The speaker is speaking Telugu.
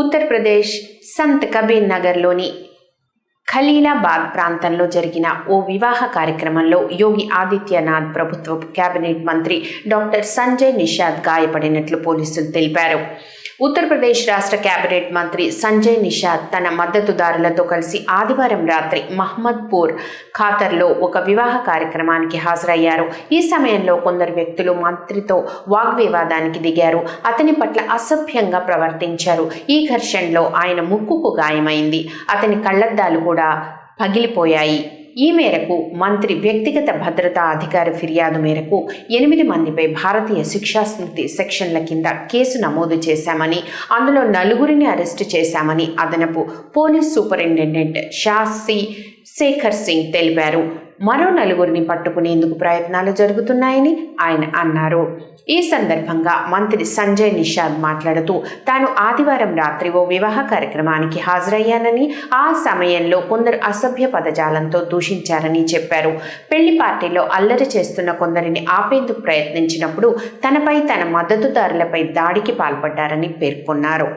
ఉత్తరప్రదేశ్ సంత్ కబీర్ నగర్లోని ఖలీలాబాద్ ప్రాంతంలో జరిగిన ఓ వివాహ కార్యక్రమంలో యోగి ఆదిత్యనాథ్ ప్రభుత్వ కేబినెట్ మంత్రి డాక్టర్ సంజయ్ నిషాద్ గాయపడినట్లు పోలీసులు తెలిపారు. ఉత్తరప్రదేశ్ రాష్ట్ర కేబినెట్ మంత్రి సంజయ్ నిషాద్ తన మద్దతుదారులతో కలిసి ఆదివారం రాత్రి మహమ్మద్పూర్ ఖాతర్లో ఒక వివాహ కార్యక్రమానికి హాజరయ్యారు. ఈ సమయంలో కొందరు వ్యక్తులు మంత్రితో వాగ్వివాదానికి దిగారు. అతని పట్ల అసభ్యంగా ప్రవర్తించారు. ఈ ఘర్షణలో ఆయన ముక్కుకు గాయమైంది. అతని కళ్ళద్దాలు కూడా పగిలిపోయాయి. ఈ మేరకు మంత్రి వ్యక్తిగత భద్రతా అధికారి ఫిర్యాదు మేరకు ఎనిమిది మందిపై భారతీయ శిక్షా స్మృతి సెక్షన్ల కింద కేసు నమోదు చేశామని అందులో నలుగురిని అరెస్టు చేశామని అదనపు పోలీస్ సూపరింటెండెంట్ షాసి శేఖర్ సింగ్ తెలిపారు. మరో నలుగురిని పట్టుకునేందుకు ప్రయత్నాలు జరుగుతున్నాయని ఆయన అన్నారు. ఈ సందర్భంగా మంత్రి సంజయ్ నిషాద్ మాట్లాడుతూ తాను ఆదివారం రాత్రి ఓ వివాహ కార్యక్రమానికి హాజరయ్యానని ఆ సమయంలో కొందరు అసభ్య పదజాలంతో దూషించారని చెప్పారు. పెళ్ళి పార్టీలో అల్లరి చేస్తున్న కొందరిని ఆపేందుకు ప్రయత్నించినప్పుడు తనపై తన మద్దతుదారులపై దాడికి పాల్పడ్డారని పేర్కొన్నారు.